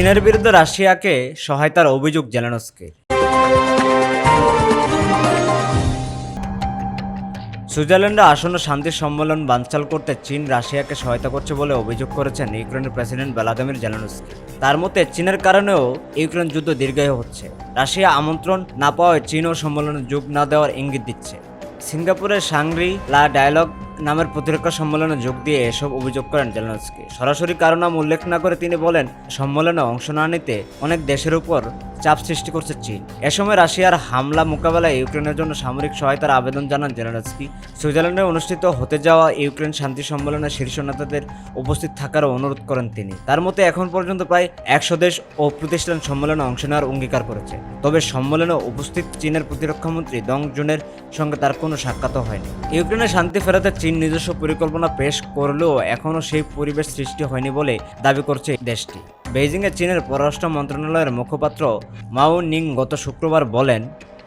চীনের বিরুদ্ধে রাশিয়াকে সহায়তার অভিযোগ জেলেনস্কির সুইজারল্যান্ডে আসন্ন শান্তি সম্মেলন বানচাল করতে চীন রাশিয়াকে সহায়তা করছে বলে অভিযোগ করেছেন ইউক্রেনের প্রেসিডেন্ট ভ্লাদিমির জেলেনস্কি। তার মতে, চীনের কারণেও ইউক্রেন যুদ্ধ দীর্ঘায়ু হচ্ছে। রাশিয়া আমন্ত্রণ না পাওয়ায় চীনও সম্মেলনে যোগ না দেওয়ার ইঙ্গিত দিচ্ছে। সিঙ্গাপুরের সাংরি লা ডায়ালগ নামের প্রতিরক্ষা সম্মেলনে যোগ দিয়ে এসব অভিযোগ করেন জেলেনস্কি। সরাসরি কারণ নাম উল্লেখ না করে তিনি বলেন, সম্মেলনে অংশ না নিতে অনেক দেশের উপর চাপ সৃষ্টি করছে চীন। এ সময় রাশিয়ার হামলা মোকাবেলায় ইউক্রেনের জন্য সামরিক সহায়তার আবেদন জানান জেলেনস্কি। সুইজারল্যান্ডে অনুষ্ঠিত হতে যাওয়া ইউক্রেন শান্তি সম্মেলনে শীর্ষ নেতাদের উপস্থিত থাকারও অনুরোধ করেন তিনি। তার মতে, এখন পর্যন্ত প্রায় একশো দেশ ও প্রতিষ্ঠান সম্মেলনে অংশ নেওয়ার অঙ্গীকার করেছে। তবে সম্মেলনে উপস্থিত চীনের প্রতিরক্ষামন্ত্রী দং জুনের সঙ্গে তার কোনো সাক্ষাৎ হয়নি। ইউক্রেনে শান্তি ফেরাতে চীন নিজস্ব পরিকল্পনা পেশ করলেও এখনও সেই পরিবেশ সৃষ্টি হয়নি বলে দাবি করছে দেশটি। বেইজিংয়ে চীনের পররাষ্ট্র মন্ত্রণালয়ের মুখপাত্র মাও নিং গত শুক্রবার বলেন,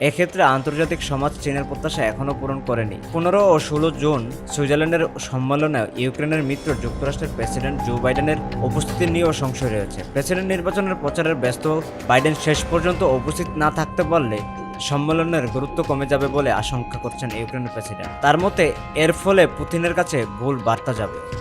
এক্ষেত্রে আন্তর্জাতিক সমাজ চীনের প্রত্যাশা এখনও পূরণ করেনি। পনেরো ও ষোলো জুন সুইজারল্যান্ডের সম্মেলনে ইউক্রেনের মিত্র যুক্তরাষ্ট্রের প্রেসিডেন্ট জো বাইডেনের উপস্থিতি নিয়েও সংশয় রয়েছে। প্রেসিডেন্ট নির্বাচনের প্রচারের ব্যস্ত, বাইডেন শেষ পর্যন্ত উপস্থিত না থাকতে পারলে সম্মেলনের গুরুত্ব কমে যাবে বলে আশঙ্কা করছেন ইউক্রেনের প্রেসিডেন্ট। তার মতে, এর ফলে পুতিনের কাছে ভুল বার্তা যাবে।